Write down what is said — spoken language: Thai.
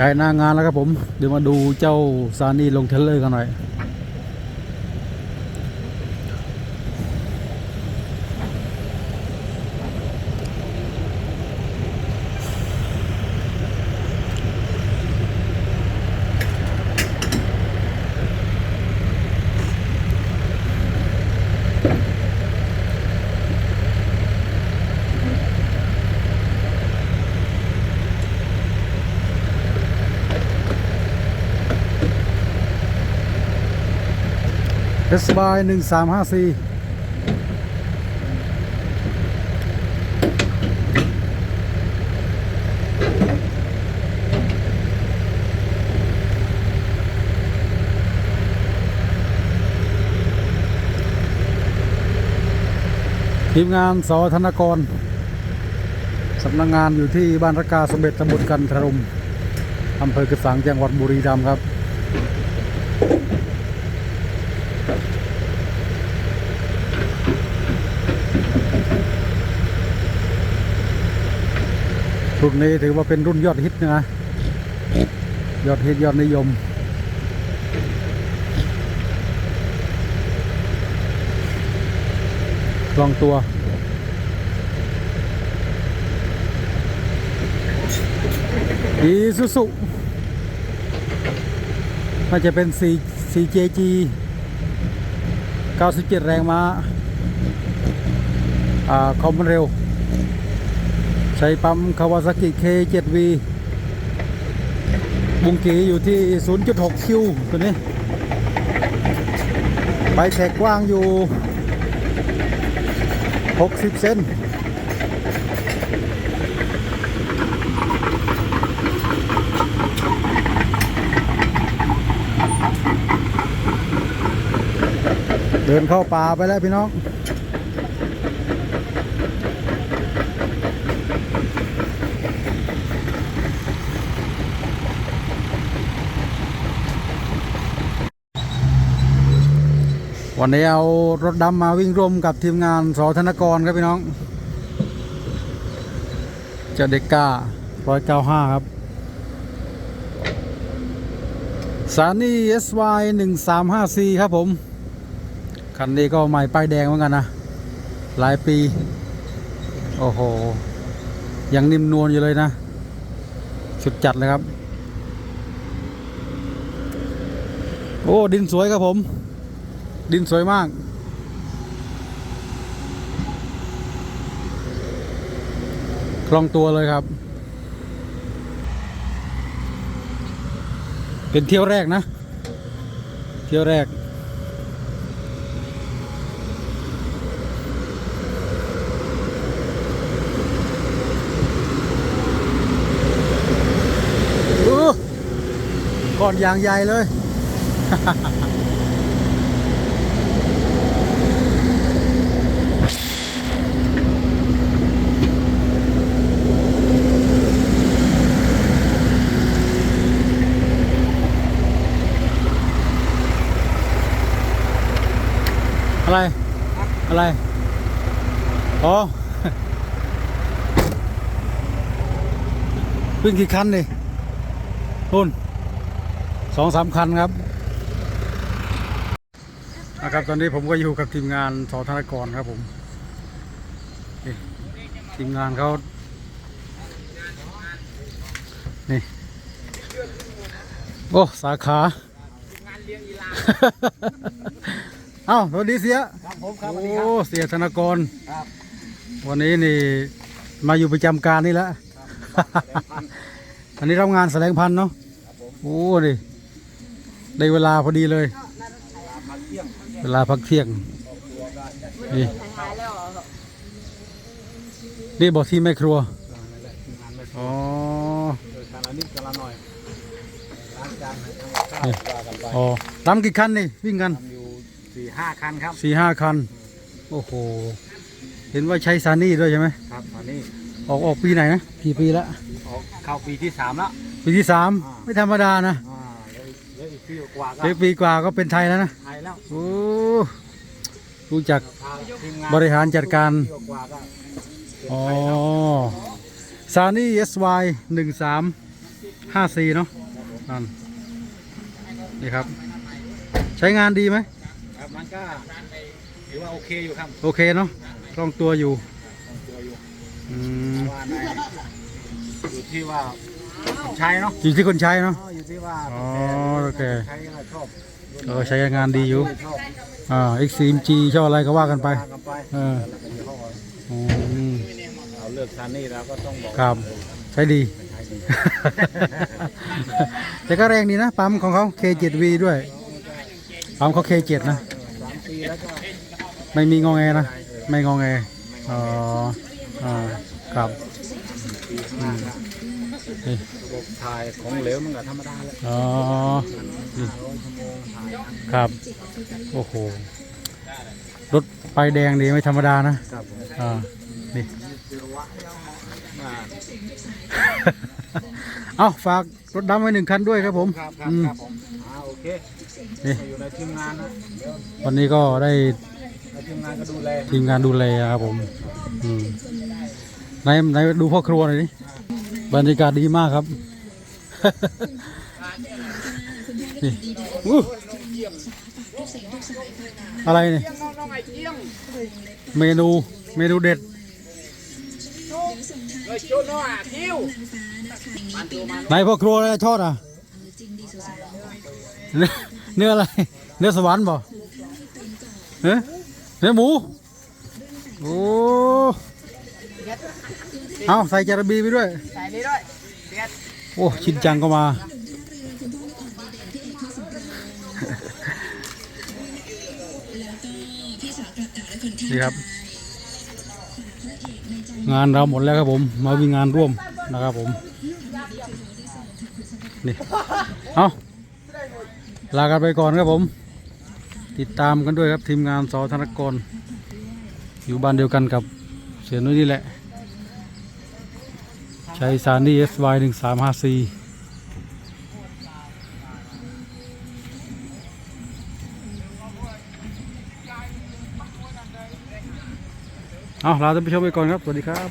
ย้ายหน้างานแล้วครับผม เดี๋ยวมาดูเจ้าซานี่ลงเทเลอร์กันหน่อย สบายหนึ่งสามห้าสี่ทีมงานสอธนกรสำนักงานอยู่ที่บ้านระกาสมเด็จตำบลกันทรมอำเภอกระสังจังหวัดบุรีรัมย์ครับ รุ่นนี้ถือว่าเป็นรุ่นยอดฮิตนะ ยอดฮิตยอดนิยม ลองตัวอีซูซุน่าจะเป็น4 4JG 97 แรงม้าอ่าคอมมันเร็ว ใช้ปั๊มคาวาซากิ K7V บุงกีอยู่ที่ 0.6 คิวตัวนี้ ใบแขกกว้างอยู่ 60 เซนเดินเข้าป่าไปแล้วพี่น้อง วันนี้เอารถดำมาวิ่งร่วมกับทีมงานสอธนกรครับพี่น้องเจ้าเด็กการ้อยเก้าห้าครับ สานี่ SY หนึ่งสามห้าสี่ครับผม คันนี้ก็ใหม่ป้ายแดงเหมือนกันนะ หลายปี โอ้โห ยังนิ่มนวลอยู่เลยนะ สุดจัดเลยครับ โอ้ ดินสวยครับผม ดินสวยมาก คล่องตัวเลยครับ เป็นเที่ยวแรกนะ เที่ยวแรก ก่อนอย่างใหญ่เลย อะไร อะไร อ๋อวิ่งกี่คันนี่นุ่นสองสามคันครับนะครับตอนนี้ผมก็อยู่กับทีมงานสอธนกรครับผม ทีมงานเขานี่ โอ้ สาขา เอ้าสวัสดีเสียครับผมครับโอ้สวัสดีครับเสียธนกร ครับวันนี้นี่มาอยู่ประจำการนี่แล้ว อันนี้รับงานแสดงพันธุ์เนาะโอ้ดิได้เวลาพอดีเลย เวลาพักเที่ยงนี่นี่บอกที่แม่ครัวอ๋อโดยการละนิดการละหน่อยล้างจานให้ทำกับข้าวว่ากันไปอ๋อทำกี่คันนี่วิ่งกันทำอยู่ สี่ห้าคันครับสี่ห้าคัน โอ้โห เห็นว่าใช้ซานี่ด้วยใช่ไหมครับตอนนี้ออกออกปีไหนนะกี่ปีละออกเข้าปีที่สามแล้ว ปีที่สามอ่าไม่ธรรมดานะอ่าเลยเลยอีกปีกว่าก็เด็กปีกว่าก็เป็นไทยแล้วนะไทยแล้วโอ้รู้จักทางทีมงานบริหารจัดการ ปีกว่าก็อ๋อซานี่ SY หนึ่งสามห้าสี่เนาะนั่นนี่ครับ ใช้งานดีไหม ครับมันก็ถือว่าโอเคอยู่ครับโอเคเนาะคล่องตัวอยู่ของตัวอยู่อืมว่าในอยู่ที่ว่าคนใช้เนาะอยู่ที่คนใช้เนาะ อ๋ออยู่ที่ว่าอ๋อโอเคใช้ก็ชอบเออใช้งานดีอยู่ ชอบอ่า X4G ชอบอะไรก็ว่ากันไปพากันไปเออ แล้วก็ยี่ห้ออืมเราเลือกซานี่แล้วก็ต้องบอกครับ ใช้ดี ใช้ดี แต่ก็แรงดีนะ ปั๊มของเขา K7V ด้วย ปั๊มเขา K7 นะสามปีแล้วก็ ไม่มีงอแงนะ ไม่งอแงอ๋ออ่าครับปีข้างหน้าก็นี่ระบบถ่ายของเหลวมันก็ธรรมดาแหละอ๋อนี่ร้อยชั่วโมงถ่ายครับ โอ้โห รถไฟแดงดีไม่ธรรมดานะครับผมอ่านี่อ่า เอาฝากรถดำไว้หนึ่งคันด้วยครับผมครับครับอืมครับผมอ่าโอเคนี่อยู่ในทีมงานนะเดี๋ยววันนี้ก็ได้ในทีมงานก็ดูแลทีมงานดูแลครับผมอืมไหนไหนดูพ่อครัวหน่อยดิบรรยากาศดีมากครับ นี่อู้อะไรเนี่ยเมนูเมนูเด็ด ไหนพ่อครัวอะไรทอดอะ เนื้อเนื้ออะไร เนื้อสวรรค์บ่เนื้อเนื้อหมู โอ้ เอาใส่จาระบีไปด้วย ใส่นี่ด้วยเด็ดโอ้ ชินจังก็มานี่ครับ งานเราหมดแล้วครับผม มาวิงานร่วมนะครับผมนี่เอาลากันไปก่อนครับผม ติดตามกันด้วยครับทีมงานสอธนกร อยู่บ้านเดียวกันกับเสียนุ้ยนี่แหละใช้สารดี SY 1 3 5 4 เอาลาท่านผู้ชมไปก่อนครับ สวัสดีครับ